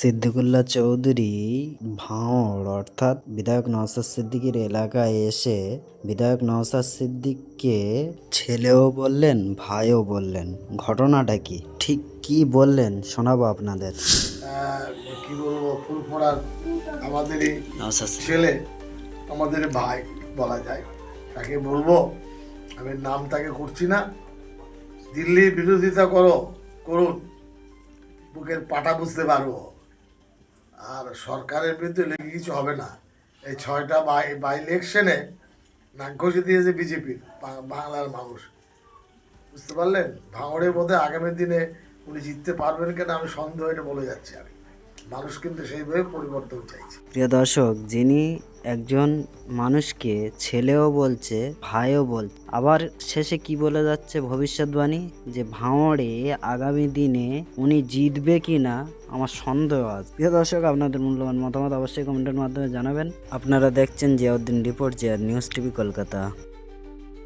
সিদ্দিকুল্লাহ চৌধুরী ভাঁড় অর্থাৎ বিধায়ক নওশাদ সিদ্দিকীর এলাকায় এসে বিধায়ক নওশাদ সিদ্দিককে ছেলেও বললেন ভাইও বললেন। ঘটনাটা কি? ঠিক কি বললেন? শোনাবো আপনাদের। কি বলব? ফুলফোড়ার আমাদেরই নওশাদ ছেলে আমাদের ভাই বলা যায়। তাকে বলব আমি নাম তাকে করছি না। দিল্লির বিরোধিতা করো করুন। বুকের পাটা বুঝতে পারব। আর সরকারের বিরুদ্ধে লেগে কিছু হবে না। এই ছয়টা বাই বাই ইলেকশনে নাক ঘষে দিয়েছে বিজেপির বাংলার মানুষ। বুঝতে পারলেন? ভাঙড়ের মধ্যে আগামী দিনে উনি জিততে পারবেন কিনা আমি সন্দেহ এটা বলে যাচ্ছি আমি মানুষ কিন্তু সেইভাবে পরিবর্তন চাইছে। প্রিয় দর্শক, যিনি একজন মানুষকে ছেলেও বলছে, ভাইও বলছে। আবার শেষে কি বলে যাচ্ছে ভবিষ্যৎবাণী যে ভাঁড়ে আগামী দিনে উনি জিতবে কি না আমার সন্দেহ আছে। প্রিয় দর্শক, আপনাদের মূল্যবান মতামত অবশ্যই কমেন্টের মাধ্যমে জানাবেন। আপনারা দেখছেন জিয়াউদ্দিন রিপোর্ট, জিয়ার নিউজ টিভি কলকাতা।